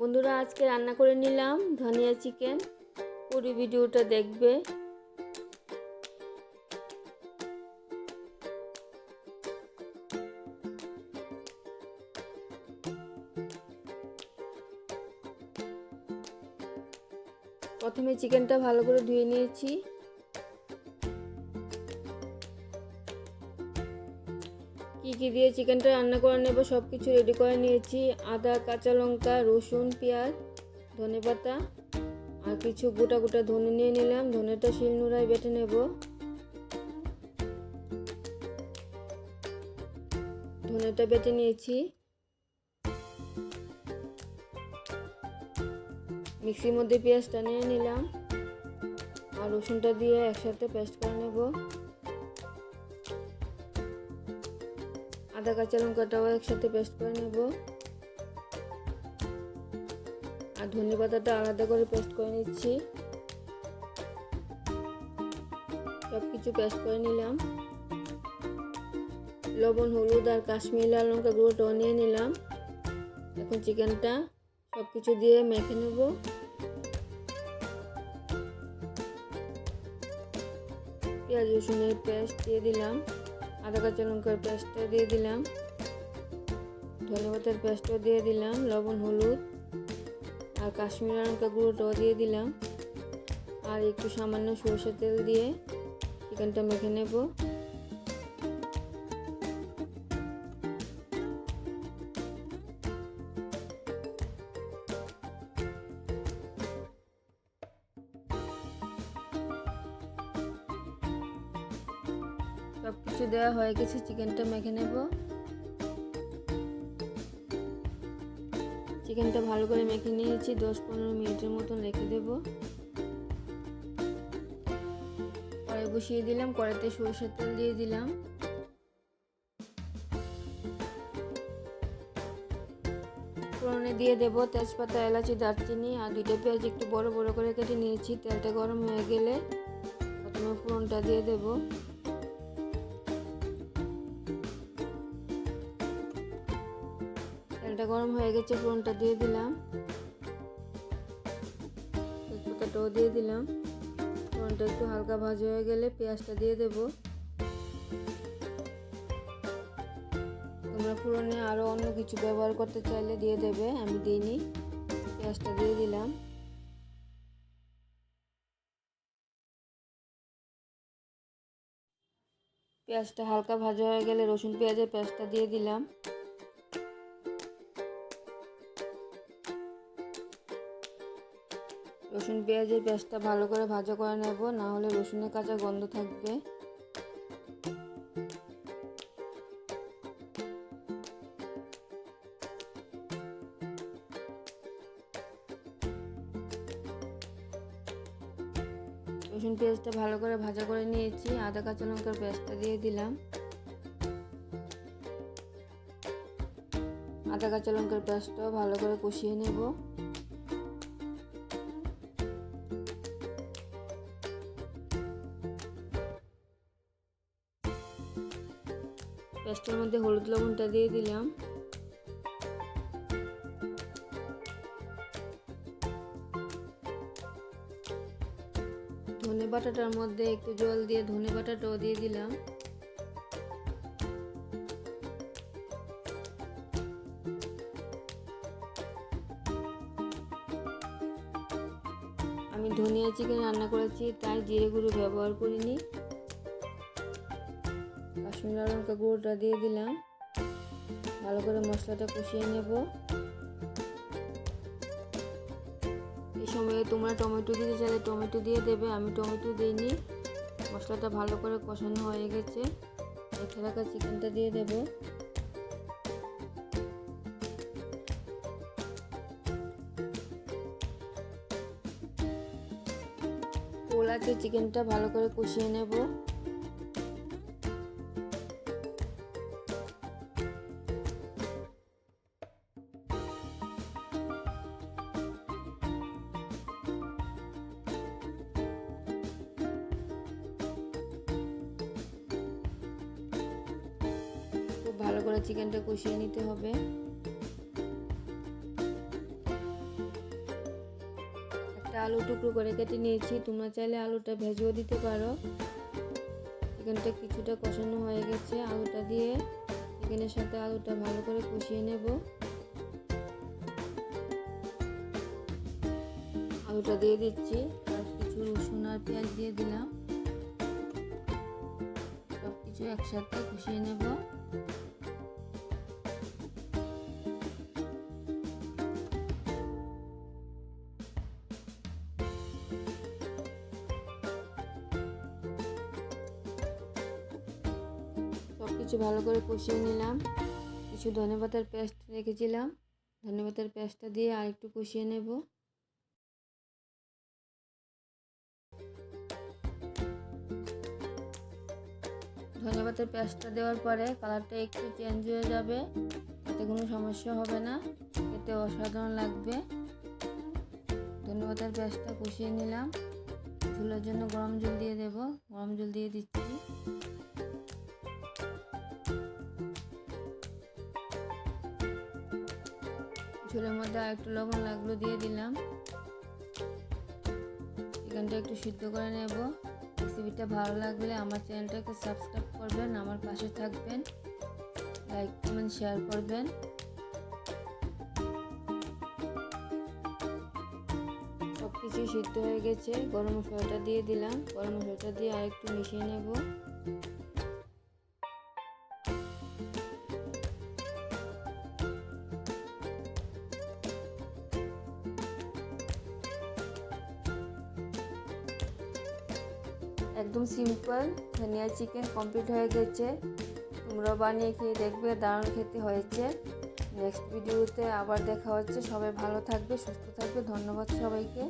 বন্ধুরা, আজকে রান্না করে নিলাম ধনিয়া চিকেন। পুরো ভিডিওটা দেখবে। প্রথমে চিকেনটা ভালো করে ধুয়ে নিয়েছি। কি দিয়ে চিকেনটা রান্না করে নেব। সব কিছু রেডি করে নিয়েছি। আদা, কাঁচা লঙ্কা, রসুন, পেঁয়াজ, ধনে পাতা আর কিছু গোটা গোটা ধনে নিয়ে নিলাম। ধনেটা শিলনোড়ায় বেটে নেব। ধনেটা বেটে নিয়েছি। মিক্সির মধ্যে পেঁয়াজটা নিয়ে নিলাম। আর রসুনটা দিয়ে একসাথে পেস্ট করে নেব। আদা, কাঁচা লঙ্কাটাও একসাথে পেস্ট করে নেব। আর ধনে পাতাটা আলাদা করে পেস্ট করে নিচ্ছি। সব কিছু পেস্ট করে নিলাম। লবণ, হলুদ আর কাশ্মীর লাল লঙ্কা গুঁড়োটাও নিয়ে নিলাম। এখন চিকেনটা সব কিছু দিয়ে মেখে নেব। পেঁয়াজ রসুনের পেস্ট দিয়ে দিলাম। আদা কাঁচা লঙ্কার পেস্টটা দিয়ে দিলাম। ধনে পাতার পেস্টও দিয়ে দিলাম, লবণ, হলুদ, আর কাশ্মীর লঙ্কা গুঁড়োটাও দিয়ে দিলাম। আর একটু সামান্য সরষের তেল দিয়ে চিকেনটা মেখে নেব। সব কিছু দেওয়া হয়ে গেছে, চিকেনটা মেখে নেব। চিকেনটা ভালো করে মেখে নিয়েছি, দশ পনেরো মিনিটের মতন রেখে দেব। কড়াই বসিয়ে দিলাম, কড়াইতে সরষের তেল দিয়ে দিলাম। ফোড়নে দিয়ে দেবো তেজপাতা, এলাচি, দারচিনি আর দুটো পেঁয়াজ একটু বড় বড় করে কেটে নিয়েছি। তেলটা গরম হয়ে গেলে প্রথমে ফোড়নটা দিয়ে দেবো। গরম হয়ে গেছে ফোড়নটা দিয়ে দিলাম। তেজপাতাটাও দিয়ে দিলাম। ফোড়নটা একটু হালকা ভাজা হয়ে গেলে পেঁয়াজটা দিয়ে দেব। তোমরা ফোড়নে আরও অন্য কিছু ব্যবহার করতে চাইলে দিয়ে দেবে, আমি দিইনি। পেঁয়াজটা দিয়ে দিলাম। পেঁয়াজটা হালকা ভাজা হয়ে গেলে রসুন পেঁয়াজের পেঁয়াজটা দিয়ে দিলাম। রসুন পেঁয়াজের পেঁয়াজটা ভালো করে ভাজা করে নেব, না হলে রসুনের কাঁচা গন্ধ থাকবে। রসুন পেঁয়াজটা ভালো করে ভাজা করে নিয়েছি, আদা, কাঁচা লঙ্কার পেঁয়াজটা দিয়ে দিলাম। আদা, কাঁচা লঙ্কার পেঁয়াজটাও ভালো করে কষিয়ে নেব। মধ্যে হলুদ লবণটা দিয়ে দিলাম। ধনে বাটাটার মধ্যে একটু জল দিয়ে, ধনে বাটাটাও দিয়ে দিলাম। আমি ধনিয়া চিকেন রান্না করেছি, তাই জিরে গুঁড়ো ব্যবহার করিনি। কাশ্মীর লঙ্কা গুঁড়োটা দিয়ে দিলাম। ভালো করে মশলাটা কষিয়ে নেব। এই সময়ে তোমরা টমেটো দিতে চাইলে টমেটো দিয়ে দেবে, আমি টমেটো দিইনি। মশলাটা ভালো করে কষানো হয়ে গেছে। রেখে রাখা চিকেনটা দিয়ে দেব। পোলাতে চিকেনটা ভালো করে কষিয়ে নেব। ভালো করে চিকেনটা কষিয়ে নিতে হবে। একটা আলু টুকরো করে কেটে নিয়েছি। তোমরা চাইলে আলুটা ভেজেও দিতে পারো। চিকেনটা কিছুটা কষানো হয়ে গেছে। আলুটা দিয়ে চিকেনের সাথে আলুটা ভালো করে কষিয়ে নেব। আলুটা দিয়ে দিচ্ছি। কিছু রসুন আর পেঁয়াজ দিয়ে দিলাম। সব কিছু একসাথে কষিয়ে নেব। কিছু ভালো করে কষিয়ে নিলাম। কিছু ধনেপাতার পেস্ট রেখেছিলাম। ধনেপাতার পেস্টটা দিয়ে আর একটু কষিয়ে নেব। ধনেপাতার পেস্টটা দেওয়ার পরে কালারটা একটু চেঞ্জ হয়ে যাবে। তাতে কোনো সমস্যা হবে না। এতে অসাধারণ লাগবে। ধনেপাতার পেস্টটা কষিয়ে নিলাম। ঝুলের জন্য গরম জল দিয়ে দেব। গরম জল দিয়ে দিচ্ছি। ঝোলের মধ্যে আর একটু লবণ লাগল দিয়ে দিলাম। চিকেনটা একটু সিদ্ধ করে নেব। রেসিপিটা ভালো লাগলে আমার চ্যানেলটাকে সাবস্ক্রাইব করবেন, আমার পাশে থাকবেন, লাইক, কমেন্ট, শেয়ার করবেন। সব কিছু সিদ্ধ হয়ে গেছে। গরম মশলাটা দিয়ে দিলাম। গরম মশলাটা দিয়ে আর একটু মিশিয়ে নেব। একদম সিম্পল, ধনিয়া চিকেন কমপ্লিট হয়ে গেছে। তোমরা বানিয়ে খেয়ে দেখবে, দারুণ খেতে হয়েছে। নেক্সট ভিডিওতে আবার দেখা হচ্ছে। সবাই ভালো থাকবে, সুস্থ থাকবে। ধন্যবাদ সবাইকে।